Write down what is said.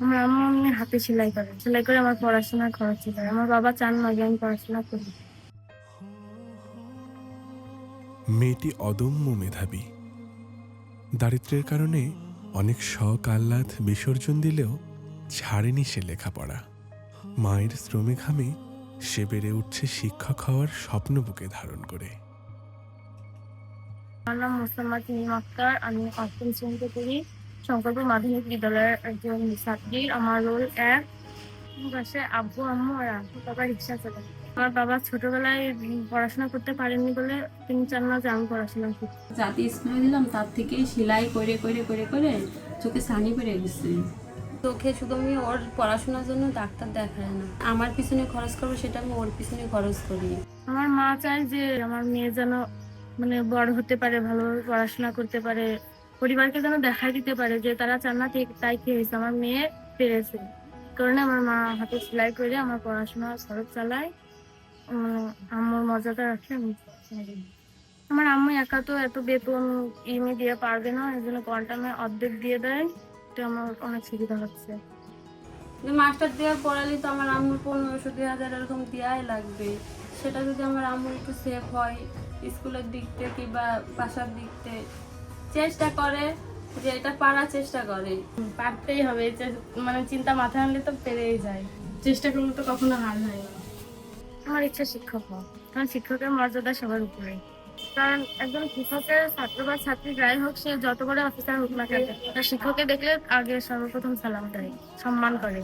আমার আম্মু এমনি হাতে সেলাই করে। সেলাই করে আমার পড়াশোনার খরচ আমার বাবা চান না যে আমি পড়াশোনা করি। মেয়েটি অদম্য মেধাবী। দারিদ্র্যের কারণে অনেক শখ আহ্লাদ বিসর্জন দিলেও ছাড়েনি সে লেখাপড়া। মায়ের শ্রমে ঘামে সে বেড়ে উঠছে শিক্ষক হওয়ার স্বপ্ন বুকে ধারণ করে। আমার নাম মোসাম্মদ মিম আমি অষ্টম শ্রেণীতে পড়ি। শঙ্করপুর মাধ্যমিক বিদ্যালয়ের একজন ছাত্রী আমার রোল এক। বাসায় আব্বু আম্মু আর আব্বু বাবা রিক্সা চালায় আমার বাবা ছোটবেলায় পড়াশোনা করতে পারেননি বলে তিনি চান না যে আমি পড়াশোনা করি। জাতি স্কুলে দিলাম তার থেকেই সেলাই করে করে করে করে চোখে সানি পড়ে গেছে। চোখে শুধু আমি ওর পড়াশোনার জন্য ডাক্তার দেখায় না। আমার পিছনে খরচ করব সেটা আমি ওর পিছনে খরচ করি। আমার মা চায় যে আমার মেয়ে যেন মানে বড় হতে পারে ভালোভাবে পড়াশোনা করতে পারে। পরিবারকে যেন দেখা দিতে পারে যে তারা চান না ঠিক, তাই কি হয়েছে? আমার মেয়ে পেরেছে। কারণে আমার মা হাতে সেলাই করে আমার পড়াশোনা খরচ চালায়। আম্মুর মর্যাদা রাখে আমি আমার আম্মু একা তো এত বেতন ইমে দিয়ে পারবে না এই জন্য কোয়ান্টামে অর্ধেক দিয়ে দেয়। তো আমার অনেক সুবিধা হচ্ছে। মাস্টার দেওয়ার পড়ালে তো আমার আম্মুর পনেরোশো দুই হাজার এরকম দেওয়াই লাগবে। সেটা যদি আমার আম্মুর একটু সেফ হয়, স্কুলের দিক থেকে বা বাসার দিক থেকে চেষ্টা করে যে এটা পারার চেষ্টা করে। পারতেই হবে যে মানে চিন্তা মাথায় আনলে তো পেরেই যায়। চেষ্টা করলে তো কখনো হার হয় না। আমার ইচ্ছা শিক্ষক হওয়া। কারণ শিক্ষকের মর্যাদা সবার উপরে কারণ একজন শিক্ষকের ছাত্র বা ছাত্রী যাই হোক সে যত বড় অফিসার হোক না কেন তার শিক্ষককে দেখলে আগে সর্বপ্রথম সালাম দেয় সম্মান করে।